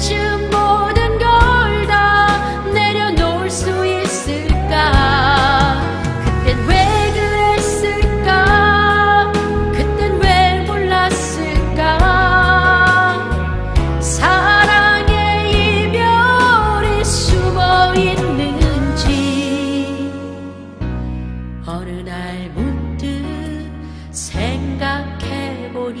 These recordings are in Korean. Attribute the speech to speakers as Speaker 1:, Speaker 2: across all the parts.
Speaker 1: 언제쯤 모든 걸 다 내려놓을 수 있을까? 그땐 왜 그랬을까? 그땐 왜 몰랐을까? 사랑의 이별이 숨어 있는지 어느 날 문득 생각해보니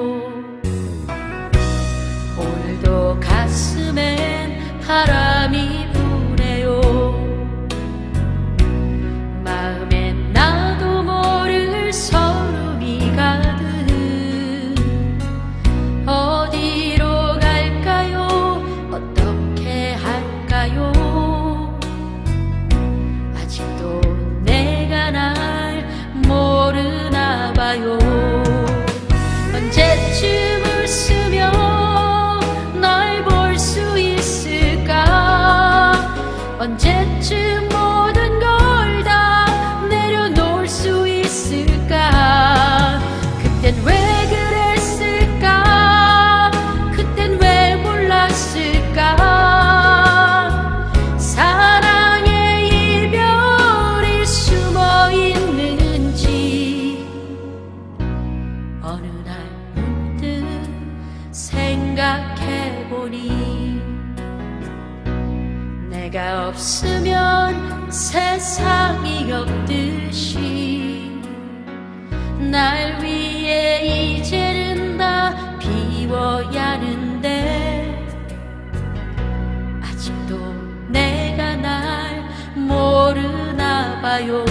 Speaker 1: 가슴 날 위해 이제는 다 비워야 하는데 아직도 내가 날 모르나 봐요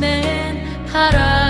Speaker 1: 가슴엔 바람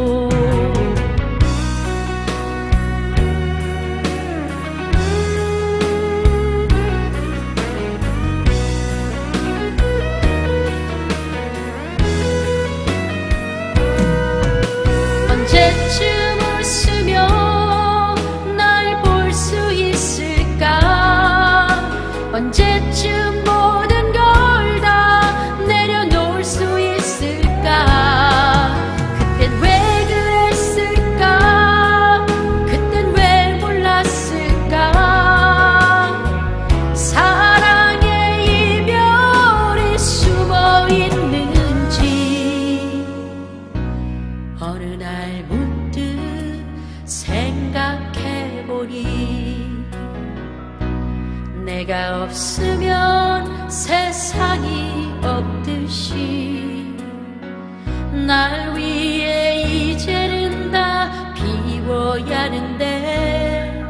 Speaker 1: 언제 하는데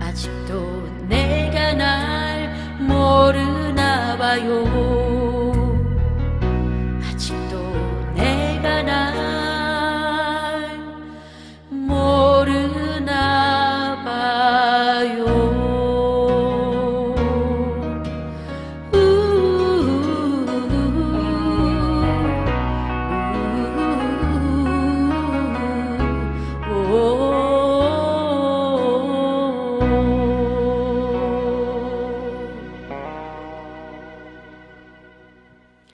Speaker 1: 아직도 내가 날 모르나 봐요